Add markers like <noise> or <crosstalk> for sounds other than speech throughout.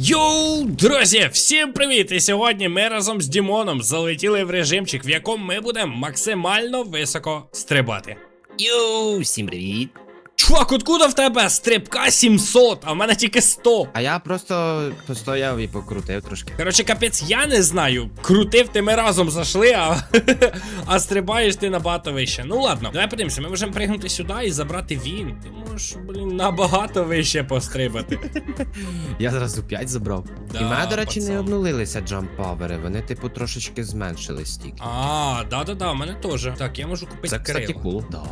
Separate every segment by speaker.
Speaker 1: Йоу, друзі, всім привіт! І сьогодні ми разом з Дімоном залетіли в режимчик, в якому ми будемо максимально високо стрибати.
Speaker 2: Йоу, всім привіт.
Speaker 1: Чувак, откуда в тебе стрибка 700, а в мене тільки 100.
Speaker 2: А я просто постояв і покрутив трошки.
Speaker 1: Коротше, капець, я не знаю. Крутив ти ми разом зайшли, а, <laughs> а стрибаєш ти набагато вище. Ну ладно, давай подивимося, ми можемо пригнути сюди і забрати він. Ти можеш, блін, набагато вище пострибати. <laughs>
Speaker 2: Я зразу 5 забрав.
Speaker 1: Да,
Speaker 2: і в мене, до речі,
Speaker 1: пацан.
Speaker 2: не обнулилися джампавери, вони, типу, трошечки зменшились тільки.
Speaker 1: А, да-да-да, у мене теж. Так, я можу купити
Speaker 2: Це, кстати,
Speaker 1: крила.
Speaker 2: кул. Да.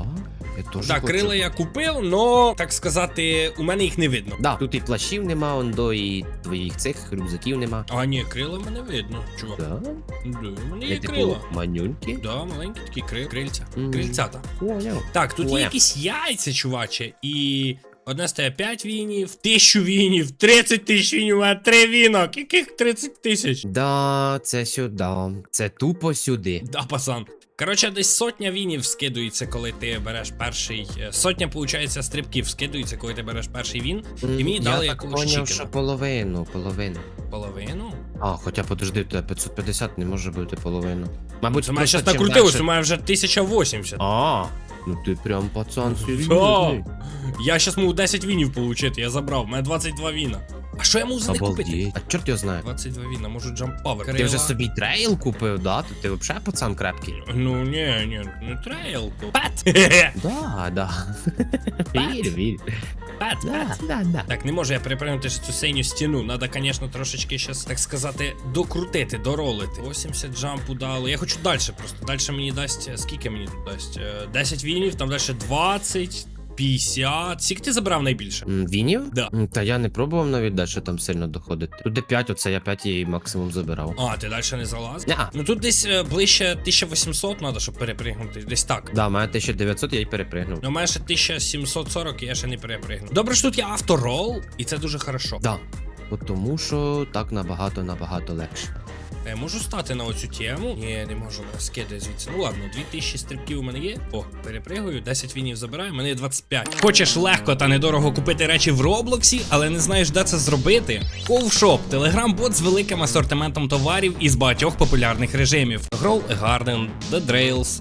Speaker 2: Я хочу.
Speaker 1: крила я купив, но, так сказати, у мене їх не видно.
Speaker 2: Да, тут і плащів нема, ондо, і твоїх цих рюкзаків нема.
Speaker 1: А, ні, крила в мене видно, чувак.
Speaker 2: Да?
Speaker 1: Да, у мене є
Speaker 2: типу,
Speaker 1: крила.
Speaker 2: манюньки.
Speaker 1: Да, маленькі такі кри... крильця.
Speaker 2: Мгм.
Speaker 1: Крильцята.
Speaker 2: Понял.
Speaker 1: Так, тут є якісь яйця, чуваче, і. Одне стає 5 вінів, 1000 вінів, 30 тисяч вінів, а 3 вінок. Яких 30 тисяч?
Speaker 2: Да, це сюди. Це тупо сюди.
Speaker 1: Да, пацан. Коротше, десь сотня вінів скидується, коли ти береш перший. е, Сотня, виходить, стрибків скидується, коли ти береш перший він. І мені
Speaker 2: я
Speaker 1: дали
Speaker 2: так
Speaker 1: якогось
Speaker 2: поняв, що половину, половину.
Speaker 1: Половину.
Speaker 2: А, хоча подожди, тебе 550 не може бути половину. Мабуть,
Speaker 1: Це мене
Speaker 2: просто
Speaker 1: зараз
Speaker 2: чим
Speaker 1: накрутилось,
Speaker 2: дальше-
Speaker 1: у мене вже 1080.
Speaker 2: А, ну ти прям пацан <laughs> серйозний.
Speaker 1: Я щас можу 10 вінів получити, я забрав, у мене 22 віна. А що я можу за них купити?
Speaker 2: А чорт його знає.
Speaker 1: 22 віна, можу джамп павер.
Speaker 2: Ти вже собі трейл купив, да? То ти взагалі пацан крепкий.
Speaker 1: Ну ні, ні, не трейл, пет. <laughs>
Speaker 2: Да, да. Вірю, вірю.
Speaker 1: Пет, пет.
Speaker 2: да, да.
Speaker 1: Так, не можу я перепригнути ж цю синю стіну. Надо, звісно, трошечки щас, так сказати, докрутити, доролити. 80 джампу дало. Я хочу далі просто. Далі мені дасть. е, Скільки мені тут дасть? Е, 10 вінів, там далі 20, 50. Скільки ти забрав найбільше?
Speaker 2: Вінів?
Speaker 1: Да.
Speaker 2: Та я не пробував навіть далі там сильно доходити. Тут де 5, оце я 5 її максимум забирав.
Speaker 1: А, ти далі не залазив?
Speaker 2: Ня.
Speaker 1: Ну тут десь е, ближче 1800 треба, щоб перепригнути. Десь так.
Speaker 2: Да, має 1900, я й перепригнув.
Speaker 1: Ну, мене ще 1740, і я ще не перепригнув. Добре, що тут є авторол, і це дуже хорошо.
Speaker 2: Да. Бо Тому що так набагато набагато легше.
Speaker 1: Я можу стати на оцю тему? Ні, не можу, скидає звідси. Ну ладно, 2000 стрибків у мене є. О, перепригую, 10 вінів забираю, мене є 25. Хочеш легко та недорого купити речі в Роблоксі, але не знаєш, де це зробити? Ковшоп телеграм-бот з великим асортиментом товарів із багатьох популярних режимів: Grow a Garden, The Drails,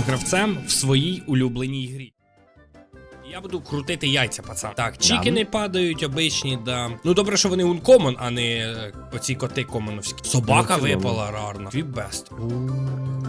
Speaker 1: гравцем в своїй улюбленій грі. Я буду крутити яйця, пацан. Так, чікени падають, обичні, да. Ну добре, що вони ункомон, а не е, оці коти комоновські. Собака
Speaker 2: Ну,
Speaker 1: випала рарна. Твій бест.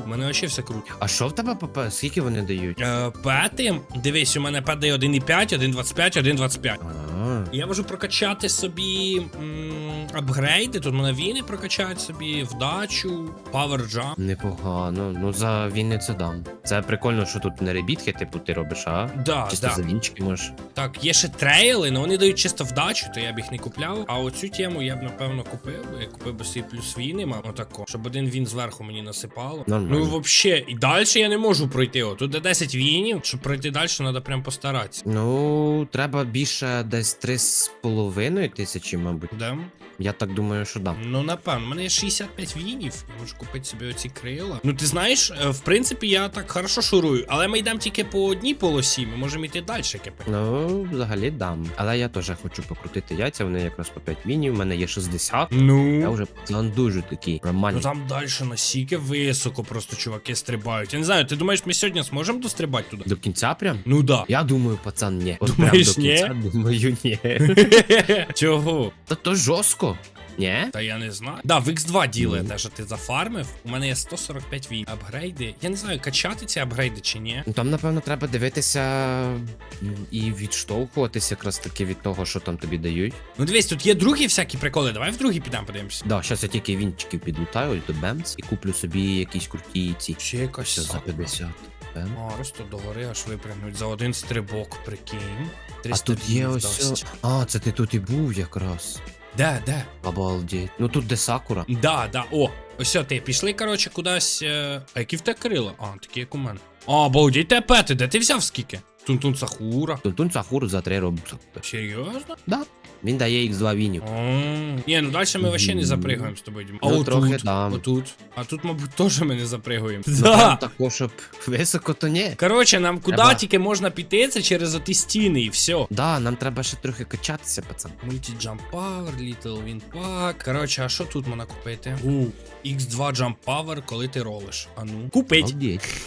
Speaker 1: У мене вообще все круто.
Speaker 2: А що в тебе ПП? Скільки вони дають?
Speaker 1: Е, пети, дивись, у мене пет дає 1,5, 1,25, 1,25. Я можу прокачати собі м, апгрейди. Тут мене віни прокачають собі, вдачу, Jump.
Speaker 2: непогано. Ну за війни це дам. Це прикольно, що тут не ребітки, типу, ти робиш, а?
Speaker 1: Да,
Speaker 2: Чисто
Speaker 1: да.
Speaker 2: за вінчики можеш.
Speaker 1: Так, є ще трейли, але вони дають чисто вдачу, то я б їх не купляв. А оцю тему я б напевно купив, я купив би собі плюс віни, мав отако, щоб один він зверху мені насипало.
Speaker 2: Нормально.
Speaker 1: Ну взагалі, і далі я не можу пройти. О, тут де 10 вінів, щоб пройти далі, треба прям постаратися.
Speaker 2: Ну, треба більше десь три з половиною тисячі, мабуть.
Speaker 1: Де?
Speaker 2: Я так думаю, що дам.
Speaker 1: Ну, напевно, у мене є 65 вінів. Я можу купити собі оці крила. Ну, ти знаєш, е, в принципі, я так хорошо шурую, але ми йдемо тільки по одній полосі, ми можемо йти далі, кипи.
Speaker 2: Ну, взагалі дам. Але я теж хочу покрутити яйця, вони якраз по 5 вінів, у мене є 60. Я
Speaker 1: Ну.
Speaker 2: вже пацан дуже такий
Speaker 1: Ну
Speaker 2: нормальний.
Speaker 1: там далі настільки високо просто чуваки стрибають. Я не знаю, ти думаєш, ми сьогодні зможемо дострибати туди?
Speaker 2: До кінця прям?
Speaker 1: Ну да.
Speaker 2: Я думаю, пацан, ні. От
Speaker 1: Думаєш,
Speaker 2: прям до кінця, думаю, ні. <laughs>
Speaker 1: Чого?
Speaker 2: Та то жорстко. Ні?
Speaker 1: Та я не знаю. Да, в X2 діле те, що ти зафармив. У мене є 145 війн. Апгрейди. Я не знаю, качати ці апгрейди чи ні.
Speaker 2: Ну там, напевно, треба дивитися і відштовхуватися якраз таки від того, що там тобі дають.
Speaker 1: Ну дивись, тут є другі всякі приколи. Давай в другі підемо подивимося.
Speaker 2: Да, зараз я тільки вінчиків підлутаю до Бемц і куплю собі якісь круті ці.
Speaker 1: Ще якась
Speaker 2: за 50. Бем.
Speaker 1: А, просто догори аж випрягнуть за один стрибок, прикинь.
Speaker 2: А тут є ось.
Speaker 1: дасть.
Speaker 2: А, це ти тут і був якраз.
Speaker 1: Де, де?
Speaker 2: Обалдеть. Ну тут де Сакура.
Speaker 1: Да, да, о. Ось ти, пішли, коротше, кудись. е, А які в те крила? А, такі як у мене. А, обалдеть, те пети, де ти взяв скільки? Тун-тун Сахура.
Speaker 2: Тунтун Сахуру за 3 робокса.
Speaker 1: Серйозно?
Speaker 2: Да. Він дає X2 вінів.
Speaker 1: О, Ні, ну далі ми вообще не запригаємо з тобою, Дім. А
Speaker 2: Ну,
Speaker 1: отут,
Speaker 2: трохи дам.
Speaker 1: отут. А тут, мабуть, теж ми не запригаємо.
Speaker 2: Ну,
Speaker 1: Да.
Speaker 2: прям щоб високо, то ні.
Speaker 1: Коротше, нам куди
Speaker 2: Треба.
Speaker 1: тільки можна піти, це через оті стіни і все.
Speaker 2: Да, нам треба ще трохи качатися, пацан.
Speaker 1: Multi-Jump Power, Little Wind Pack. Коротше, а що тут можна купити? У, X2 Jump Power, коли ти ролиш. А ну. Купить. <laughs>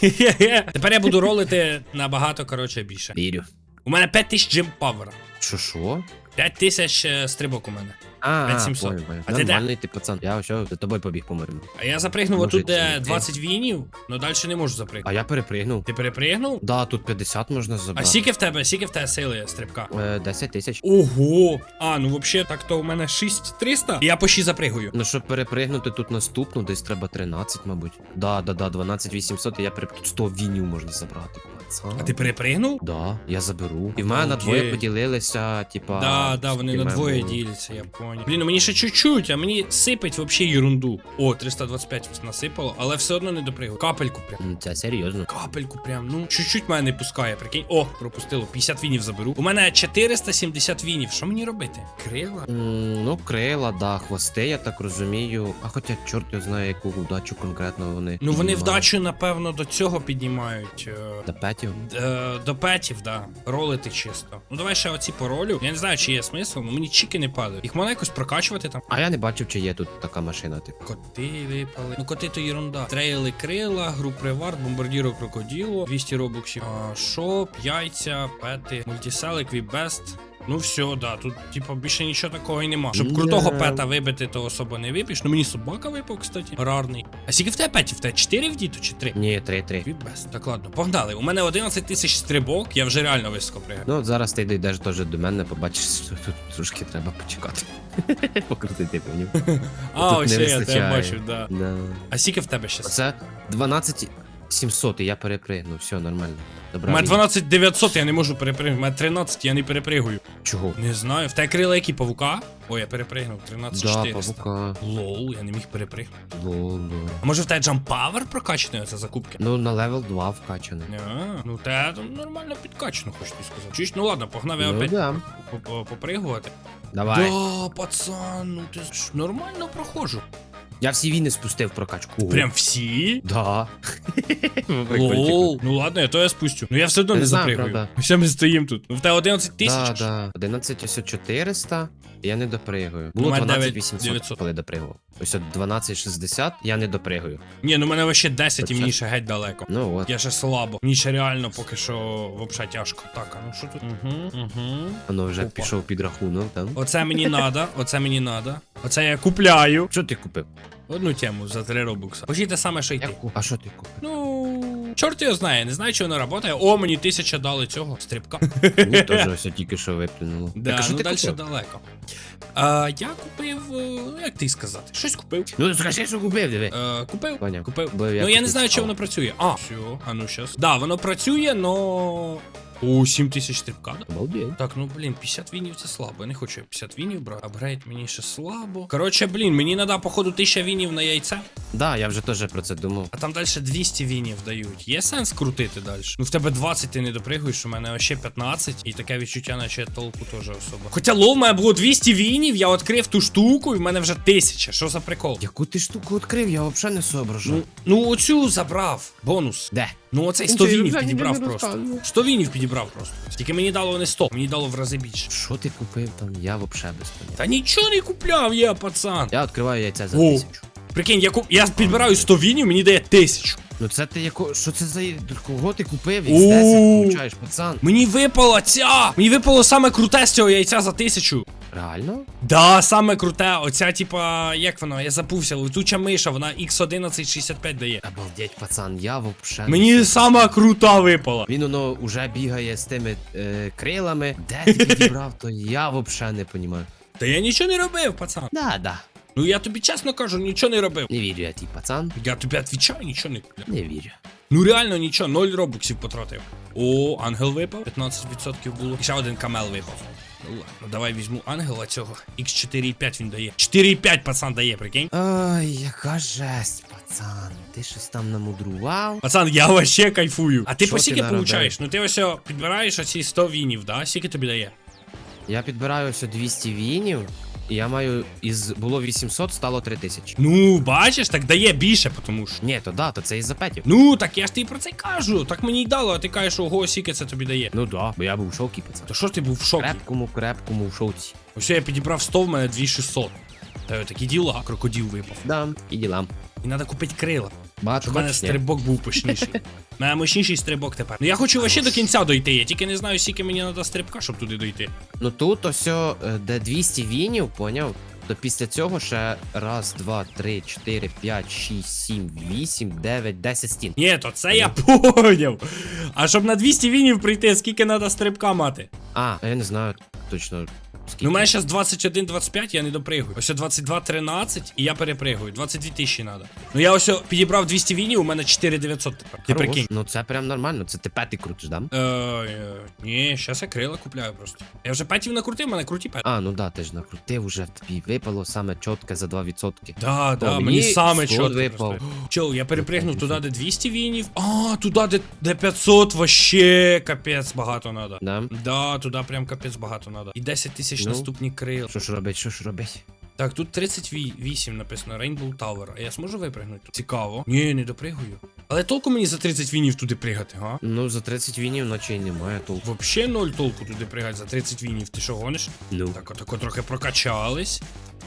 Speaker 1: Тепер я буду ролити набагато, коротше, більше.
Speaker 2: Вірю.
Speaker 1: У мене 5000 Jump Power.
Speaker 2: Що що?
Speaker 1: 5000 е, стрибок у мене.
Speaker 2: А,
Speaker 1: 5700.
Speaker 2: понял, понял.
Speaker 1: А ти де?
Speaker 2: Нормальний ти пацан. Я все, за тобою побіг помиримо.
Speaker 1: А я запригнув
Speaker 2: Може,
Speaker 1: отут, де
Speaker 2: ці-
Speaker 1: 20 вінів, але далі не можу
Speaker 2: А я перепригнув.
Speaker 1: Ти перепригнув?
Speaker 2: Да, тут 50 можна
Speaker 1: А
Speaker 2: забрати.
Speaker 1: скільки в тебе, скільки в тебе сили стрибка?
Speaker 2: Е, 10 тисяч.
Speaker 1: Ого! А, ну взагалі, так то у мене 6300, і я по 6 запригую.
Speaker 2: Ну, щоб перепригнути тут наступну, десь треба 13, мабуть. Да, да, да, 12 800, і я переп... Тут 100 вінів можна забрати.
Speaker 1: А ти перепригнув?
Speaker 2: Да, я заберу. І в мене на двоє поділилися, типа.
Speaker 1: Да, да, вони на двоє діляться, я понял. Блін, ну мені ще чуть-чуть, а мені сипить вообще ерунду. О, 325 насипало, але все одно не допригаю. Капельку прям.
Speaker 2: Це серйозно.
Speaker 1: Капельку прям, ну чуть-чуть мене не пускає, прикинь. О, пропустило, 50 вінів заберу. У мене 470 вінів. Що мені робити? Крила?
Speaker 2: Ну, крила, да, хвости, я так розумію. А хоча чорт його знає, яку удачу конкретно вони.
Speaker 1: Ну вони вдачу, напевно, до цього піднімають. е,
Speaker 2: До п'ятів.
Speaker 1: Е, до петів, да. Ролити чисто. Ну давай ще оці поролю. Я не знаю, чи є смисл, але мені чіки не падають. Їх можна якось прокачувати там.
Speaker 2: А я не бачив, чи є тут така машина, типу.
Speaker 1: Коти випали. Ну коти то єрунда. Трейли крила, гру приварт, бомбардіро крокоділо, 200 робоксів. А, шоп, яйця, пети, мультисел, еквібест. Ну все, да, тут типа більше нічого такого і нема. Щоб крутого пета вибити, то особо не вип'єш. Ну мені собака випав, кстати. Рарний. А скільки в тебе петів? В тебе 4 в діту чи 3?
Speaker 2: Ні, 3-3.
Speaker 1: Еквібест. Так ладно, погнали. У мене 11 тисяч стрибок, я вже реально високо пригаю.
Speaker 2: Ну, от зараз ти дійдеш теж до мене, побачиш, що тут трошки треба почекати. <laughs> Покрутити поняв. <laughs>
Speaker 1: А, ось я тебе бачу, да. А скільки в тебе щас?
Speaker 2: Оце 12 700, я перепригну, все нормально.
Speaker 1: У
Speaker 2: Добре.
Speaker 1: мене 12 900, я не можу перепригнути. У мене 13, я не перепригую.
Speaker 2: Чого?
Speaker 1: Не знаю. В тебе крила які павука? Ой, я перепригнув. 13
Speaker 2: Да,
Speaker 1: 400.
Speaker 2: павука.
Speaker 1: Лоу, я не міг перепригнути.
Speaker 2: Лол, да.
Speaker 1: А може в тебе Jump Power прокачаний оце закупки?
Speaker 2: Ну, на левел 2 вкачаний.
Speaker 1: А, ну те там нормально підкачано, хочу тобі сказати. Чуєш, ну ладно, погнав я
Speaker 2: Ну,
Speaker 1: опять
Speaker 2: да.
Speaker 1: по- по- попригувати.
Speaker 2: Давай.
Speaker 1: Да, пацан, ну ти ж нормально проходжу.
Speaker 2: Я всі війни спустив прокачку.
Speaker 1: Прям всі?
Speaker 2: Да. <laughs>
Speaker 1: Лол. Ну ладно, я то я спустю. Ну я все одно
Speaker 2: Не
Speaker 1: не
Speaker 2: правда.
Speaker 1: Ще ми стоїмо тут. Ну в тебе 11
Speaker 2: Да,
Speaker 1: тисяч?
Speaker 2: да. 11 ось 400, я не допригую. Було
Speaker 1: У
Speaker 2: 12 800,
Speaker 1: 900.
Speaker 2: коли допригував. Ось от 12 60, я не допригую.
Speaker 1: Ні, ну мене вообще 10 і мені ще геть далеко.
Speaker 2: Ну от.
Speaker 1: Я ще слабо. Мені ще реально поки що вообще тяжко. Так, а ну що тут? Угу, угу.
Speaker 2: Воно вже
Speaker 1: Опа.
Speaker 2: пішов під рахунок, там.
Speaker 1: Оце мені надо, оце мені надо. Оце я купляю.
Speaker 2: Що ти купив?
Speaker 1: Одну тему за 3 робукса. Почти те саме, що й ти.
Speaker 2: А що ти купив?
Speaker 1: Ну, чорт його знає, не знаю, чи воно працює. О, мені тисяча дали цього стрибка. <laughs>
Speaker 2: Мені теж ось тільки що виплюнуло. Так,
Speaker 1: Да,
Speaker 2: а що
Speaker 1: ну
Speaker 2: ти
Speaker 1: далі
Speaker 2: купив?
Speaker 1: далеко. А, я купив, е, ну як ти сказати? Щось купив.
Speaker 2: Ну скажи, що купив, диви.
Speaker 1: Е, купив?
Speaker 2: Поняв.
Speaker 1: Купив.
Speaker 2: Бо я
Speaker 1: ну я не
Speaker 2: купив
Speaker 1: знаю, чи воно працює. А, все, а ну щас. Да, воно працює, но. О, 7 тисяч стрибка.
Speaker 2: Обалдеть.
Speaker 1: Так, ну блін, 50 вінів це слабо. Я не хочу 50 вінів брати. Апгрейд мені ще слабо. Коротше, блін, мені треба, походу, 1000 вінів на яйце.
Speaker 2: Да, я вже теж про це думав.
Speaker 1: А там далі 200 вінів дають. Є сенс крутити далі? Ну в тебе 20 ти не допригуєш, у мене ще 15, і таке відчуття, наче толку теж особо. Хоча лол, в мене було 200 вінів, я відкрив ту штуку, і в мене вже 1000. Що за прикол?
Speaker 2: Яку ти штуку відкрив, я взагалі не соображав.
Speaker 1: Ну, ну оцю забрав. Бонус.
Speaker 2: Де?
Speaker 1: Ну оцей
Speaker 2: Ну,
Speaker 1: 100
Speaker 2: це
Speaker 1: вінів підібрав
Speaker 2: не
Speaker 1: просто.
Speaker 2: розказую.
Speaker 1: 100 вінів підібрав просто. Тільки мені дало не 100, мені дало в рази більше.
Speaker 2: Що ти купив там? Я взагалі без поняття.
Speaker 1: Та нічого не купляв я, пацан.
Speaker 2: Я відкриваю яйця за
Speaker 1: О.
Speaker 2: тисячу.
Speaker 1: Прикинь, я, куп... я підбираю 100 вінів, мені дає 1000.
Speaker 2: Ну це ти яко. Що це за. Кого ти купив?
Speaker 1: О.
Speaker 2: X10 получаєш, пацан.
Speaker 1: Мені випала ця! Мені випало саме круте з цього яйця за 1000.
Speaker 2: Реально?
Speaker 1: Да, саме круте. Оця, типа, як воно, я забувся, летуча миша, вона X1165 дає.
Speaker 2: Обалдеть, пацан, я взагалі.
Speaker 1: Мені сама крута випала.
Speaker 2: Він воно уже бігає з тими е, крилами. Де ти підібрав, то я взагалі не розумію.
Speaker 1: Та я нічого не робив, пацан.
Speaker 2: Да, да.
Speaker 1: Ну я тобі чесно кажу, нічого не робив.
Speaker 2: Не вірю я тій пацан.
Speaker 1: Я тобі відвічаю, нічого не.
Speaker 2: Не вірю.
Speaker 1: Ну реально нічого, 0 робоксів потратив. О, ангел випав, 15% було. І ще один камел випав. Ну ладно, давай візьму ангела цього. X4,5 він дає. 4,5 пацан дає, прикинь.
Speaker 2: Ой, яка жесть, пацан. Ти щось там намудрував?
Speaker 1: Пацан, я вообще кайфую. А ти
Speaker 2: Що
Speaker 1: по скільки получаєш? Ну ти ось підбираєш оці 100 вінів, да? Скільки тобі дає?
Speaker 2: Я підбираю ось 200 вінів, я маю із було 800, стало 3000.
Speaker 1: Ну, бачиш, так дає більше, тому що.
Speaker 2: Ні, то да, то це із запетів.
Speaker 1: Ну, так я ж тобі про це й кажу. Так мені й дало, а ти кажеш, ого, скільки це тобі дає.
Speaker 2: Ну да, бо я був в шокі, пацан.
Speaker 1: То що ж ти був в шокі?
Speaker 2: Крепкому, крепкому в шоці.
Speaker 1: Ось я підібрав 100, в мене 2600. Та такі діла, крокодил випав.
Speaker 2: Да, і ділам.
Speaker 1: І треба купити крила.
Speaker 2: Багато
Speaker 1: Щоб в мене
Speaker 2: хочеш, ні?
Speaker 1: стрибок був пишніший. <laughs> У мене мощніший стрибок тепер. Ну я хочу вообще до кінця дойти. Я тільки не знаю, скільки мені треба стрибка, щоб туди дойти.
Speaker 2: Ну тут ось, е, де 200 вінів, поняв? То після цього ще раз, два, три, чотири, п'ять, шість, сім, вісім, дев'ять, десять стін.
Speaker 1: Ні, то це я поняв. А щоб на 200 вінів прийти, скільки треба стрибка мати?
Speaker 2: А, я не знаю точно скільки.
Speaker 1: Ну, у мене зараз 21-25, я не допригую. Ось 22-13 і я перепригую. 22 тисячі треба. Ну я ось підібрав 200 вінів, у мене 4900 тепер. Ти прикинь.
Speaker 2: Ну це прям нормально, це ти п'ятий крутиш, да?
Speaker 1: Е, е, ні, зараз я крила купляю просто. Я вже петів накрутив, у мене круті пети.
Speaker 2: А, ну да, ти ж накрутив уже тобі випало саме чітке за 2%.
Speaker 1: Да, да, мені саме
Speaker 2: 100
Speaker 1: чітко
Speaker 2: випав.
Speaker 1: Чел, я перепригнув туди, де 200 вінів. А, туди, де, де 500, вообще капець багато надо.
Speaker 2: Да?
Speaker 1: Да, туди прям капець багато надо. І 10 тисяч
Speaker 2: Ну.
Speaker 1: наступні крил.
Speaker 2: Що ж робить, що ж робить?
Speaker 1: Так, тут 38 написано Rainbow Tower. А я зможу випригнути? тут? Цікаво. Ні, не допригую. Але толку мені за 30 вінів туди пригати, га?
Speaker 2: Ну, за 30 вінів ночі й немає толку.
Speaker 1: Вообще ноль толку туди пригати за 30 вінів. Ти що гониш?
Speaker 2: Ну.
Speaker 1: Так, отако трохи прокачались.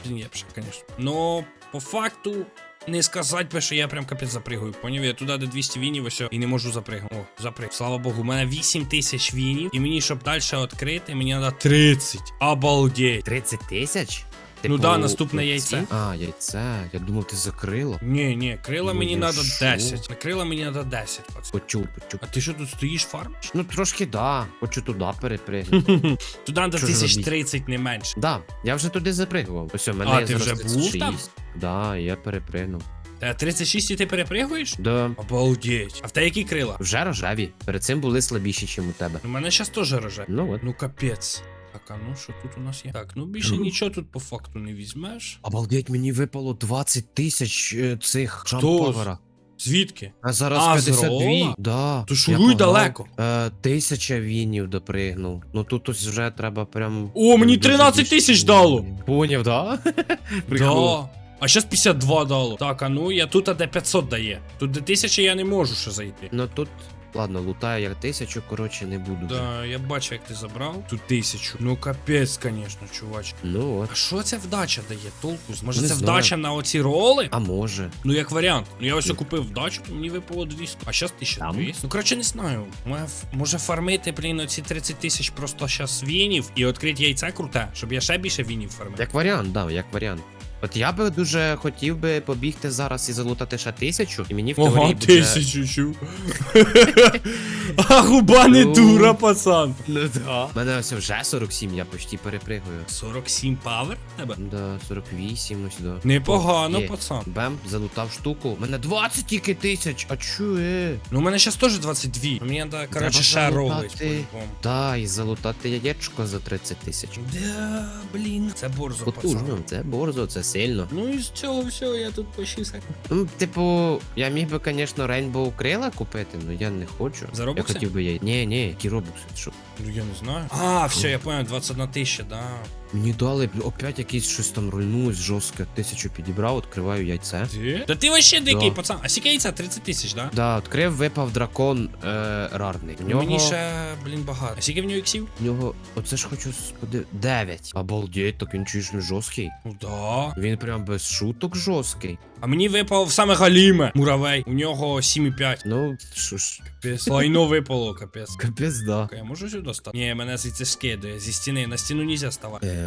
Speaker 1: Блін, я б ще, звісно. Ну, по факту, не сказати би, що я прям капець запригую. Поняв? Я туди, де 200 вінів, ось і не можу запригнути. О, заприг. Слава Богу, у мене 8 тисяч вінів. І мені, щоб далі відкрити, мені треба 30. Обалдеть.
Speaker 2: 30 тисяч?
Speaker 1: Ну да, наступне яйце.
Speaker 2: А, яйце. Я думав, ти закрила.
Speaker 1: Ні, ні, крила
Speaker 2: Ну,
Speaker 1: мені
Speaker 2: я
Speaker 1: треба
Speaker 2: шо?
Speaker 1: 10. На крила мені треба 10, пацан.
Speaker 2: Почув, почув.
Speaker 1: А ти що тут стоїш фармиш?
Speaker 2: Ну трошки да. Хочу туди перепригнути. <laughs>
Speaker 1: Туди треба
Speaker 2: Що ж робіть?
Speaker 1: 1030 не менше.
Speaker 2: да, я вже туди запригував. Ось у мене
Speaker 1: А,
Speaker 2: є
Speaker 1: ти
Speaker 2: зараз
Speaker 1: вже був
Speaker 2: 36.
Speaker 1: там?
Speaker 2: Да, я перепригнув.
Speaker 1: Та 36 і ти перепригуєш?
Speaker 2: Да.
Speaker 1: Обалдеть. А в тебе які крила?
Speaker 2: Вже рожеві. Перед цим були слабіші, ніж у тебе.
Speaker 1: У мене зараз теж роже.
Speaker 2: Ну от.
Speaker 1: Ну капець. Так, а ну що тут у нас є? Так, ну більше
Speaker 2: Ну.
Speaker 1: нічого тут по факту не візьмеш.
Speaker 2: Обалдеть, мені випало 20 тисяч е, цих
Speaker 1: Хто?
Speaker 2: джампавера.
Speaker 1: Звідки?
Speaker 2: А зараз
Speaker 1: А, з
Speaker 2: 52.
Speaker 1: рола?
Speaker 2: Да.
Speaker 1: То шуруй
Speaker 2: погнав.
Speaker 1: далеко.
Speaker 2: Е, тисяча вінів допригнув. Ну тут ось вже треба прям.
Speaker 1: О, мені
Speaker 2: дуже
Speaker 1: 13
Speaker 2: більше
Speaker 1: тисяч дало.
Speaker 2: Поняв, да? <laughs> Прикол.
Speaker 1: Да. А зараз 52 дало. Так, а ну я тут а де 500 дає. Тут де 1000 я не можу ще зайти.
Speaker 2: Ну тут, ладно, лутаю я тисячу, коротше, не буду.
Speaker 1: Да, я бачу, як ти забрав. Тут тисячу. Ну капець, звісно, чувач.
Speaker 2: Ну от.
Speaker 1: А що ця вдача дає? Толку? Може
Speaker 2: Не
Speaker 1: це
Speaker 2: знаю.
Speaker 1: вдача на оці роли?
Speaker 2: А може.
Speaker 1: Ну як варіант. Ну я ось купив вдачу, мені випало 200. А зараз 1200. Ну коротше не знаю. Може, ф- може фармити, блін, оці 30 тисяч просто зараз вінів і відкрити яйце круте, щоб я ще більше вінів фармив.
Speaker 2: Як варіант, да, як варіант. От я би дуже хотів би побігти зараз і залутати ще тисячу, і мені в теорії
Speaker 1: Ого,
Speaker 2: буде...
Speaker 1: тисячу чу. <laughs> А губа не
Speaker 2: Ну.
Speaker 1: дура, пацан.
Speaker 2: Ну да. У мене ось вже 47, я почти перепригую.
Speaker 1: 47 павер в тебе?
Speaker 2: Да, 48, ось да.
Speaker 1: Непогано,
Speaker 2: Є.
Speaker 1: пацан.
Speaker 2: Бем, залутав штуку. У мене 20 тільки тисяч, а чує?
Speaker 1: Ну у мене зараз теж 22. Мені треба, коротше, ще
Speaker 2: залутати.
Speaker 1: ролить по-любому.
Speaker 2: Да, і залутати яєчко за 30 тисяч.
Speaker 1: Да, блін. Це борзо, пацан.
Speaker 2: Потужно, це борзо, це сильно.
Speaker 1: Ну і з цього всього я тут по 6
Speaker 2: Ну, типу, я міг би, звісно, Рейнбоу крила купити, але я не хочу. Я
Speaker 1: робокси?
Speaker 2: хотів би я. Ні, ні, які робокси, що?
Speaker 1: Ну я не знаю. А, все, я понял, 21 тисяча, да.
Speaker 2: Мені дали опять якийсь щось там рульнулось жорстке. Тисячу підібрав, відкриваю яйце.
Speaker 1: Ти? Та ти вообще дикий,
Speaker 2: Да.
Speaker 1: пацан. А скільки яйця? 30 тисяч, да?
Speaker 2: Да, відкрив, випав дракон е, рарний. В нього,
Speaker 1: Мені ще, блін, багато. А скільки в нього іксів?
Speaker 2: в нього, оце ж хочу споди... 9. Обалдеть, так він чуєш не жорсткий.
Speaker 1: Ну да.
Speaker 2: Він прям без шуток жорсткий.
Speaker 1: А мені випав саме галіме муравей. У нього 7,5.
Speaker 2: Ну, що ж,
Speaker 1: Капець. Лайно випало, капець.
Speaker 2: капець, да.
Speaker 1: Я можу сюди стати? Ні, мене звідси скидає зі стіни. На стіну нельзя ставати.
Speaker 2: Е.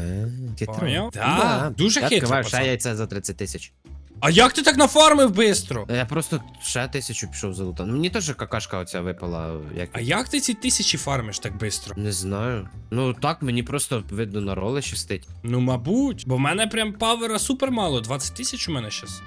Speaker 1: Поняв? Да, дуже хитро,
Speaker 2: відкриваю ще
Speaker 1: пацан.
Speaker 2: яйце за 30 тисяч.
Speaker 1: А як ти так нафармив бистро?
Speaker 2: Я просто ще тисячу пішов залутати. Ну, мені теж какашка оця випала. Як...
Speaker 1: А як ти ці тисячі фармиш так бистро?
Speaker 2: Не знаю. Ну так, мені просто видно на роли щастить.
Speaker 1: Ну, мабуть. Бо в мене прям павера супер мало. 20 тисяч у мене щас.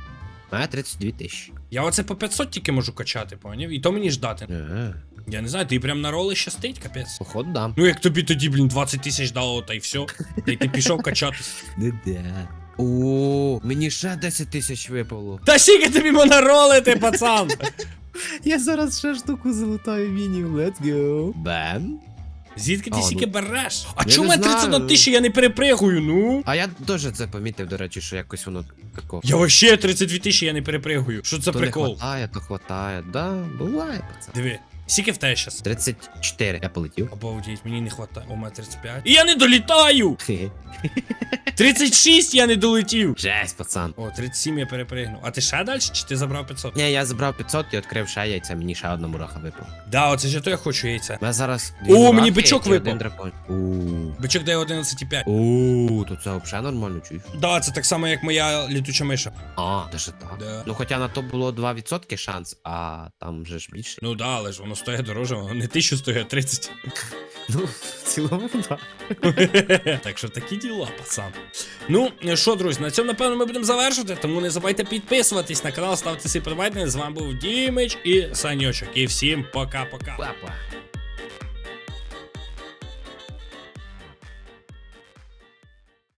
Speaker 2: А 32 тисячі.
Speaker 1: Я оце по 500 тільки можу качати, поняв? І то мені ждати.
Speaker 2: Е,
Speaker 1: Я не знаю, ти прям на роли щастить, капець.
Speaker 2: Походу, да.
Speaker 1: Ну як тобі тоді, блін, 20 тисяч дало, та й все. Та й ти пішов качатись.
Speaker 2: Не-де. О, мені ще 10 тисяч випало.
Speaker 1: Та скільки тобі монаролити, пацан?
Speaker 2: Я зараз ще штуку залутаю мінів. Let's go. Бем.
Speaker 1: Звідки ти
Speaker 2: А,
Speaker 1: стільки
Speaker 2: ну.
Speaker 1: береш? А
Speaker 2: Я
Speaker 1: чому
Speaker 2: не
Speaker 1: я 31
Speaker 2: знаю.
Speaker 1: я не перепригую, ну?
Speaker 2: А я теж це помітив, до речі, що якось воно тако.
Speaker 1: Я вообще 32 тисячі, я не перепригую. Що це
Speaker 2: то
Speaker 1: прикол?
Speaker 2: не хватає, то хватає. Да, буває, пацан.
Speaker 1: Диви, скільки в тебе щас?
Speaker 2: 34. Я полетів.
Speaker 1: Обалдеть, мені не хватає. О, мене 35. І я не долітаю! <laughs> 36 я не долетів!
Speaker 2: Жесть, пацан.
Speaker 1: О, 37 я перепригнув. А ти ще далі чи ти забрав 500?
Speaker 2: Ні, я забрав 500 і відкрив ще яйця, мені ще одна мураха випала.
Speaker 1: Да, оце ж то я хочу яйця.
Speaker 2: У мене зараз.
Speaker 1: О, мені
Speaker 2: мурахи
Speaker 1: бичок
Speaker 2: і
Speaker 1: випав.
Speaker 2: один дракон. Ууу.
Speaker 1: Бичок дає 11,5.
Speaker 2: Ууу, то це взагалі нормально чуєш.
Speaker 1: Да, це так само, як моя літуча миша.
Speaker 2: А, даже так.
Speaker 1: Да.
Speaker 2: Ну хоча на то було 2% шанс, а там же ж більше.
Speaker 1: Ну да, але ж воно стоїть дороже, воно не 1000 стоїть, а 30.
Speaker 2: Ну, в цілому, так. <laughs>
Speaker 1: так що такі діла, пацан. Ну, що, друзі, на цьому, напевно, ми будемо завершувати, тому не забувайте підписуватись на канал, ставте свій подобайки. З вами був Дімич і Саньочок. І всім пока-пока.
Speaker 2: Папа.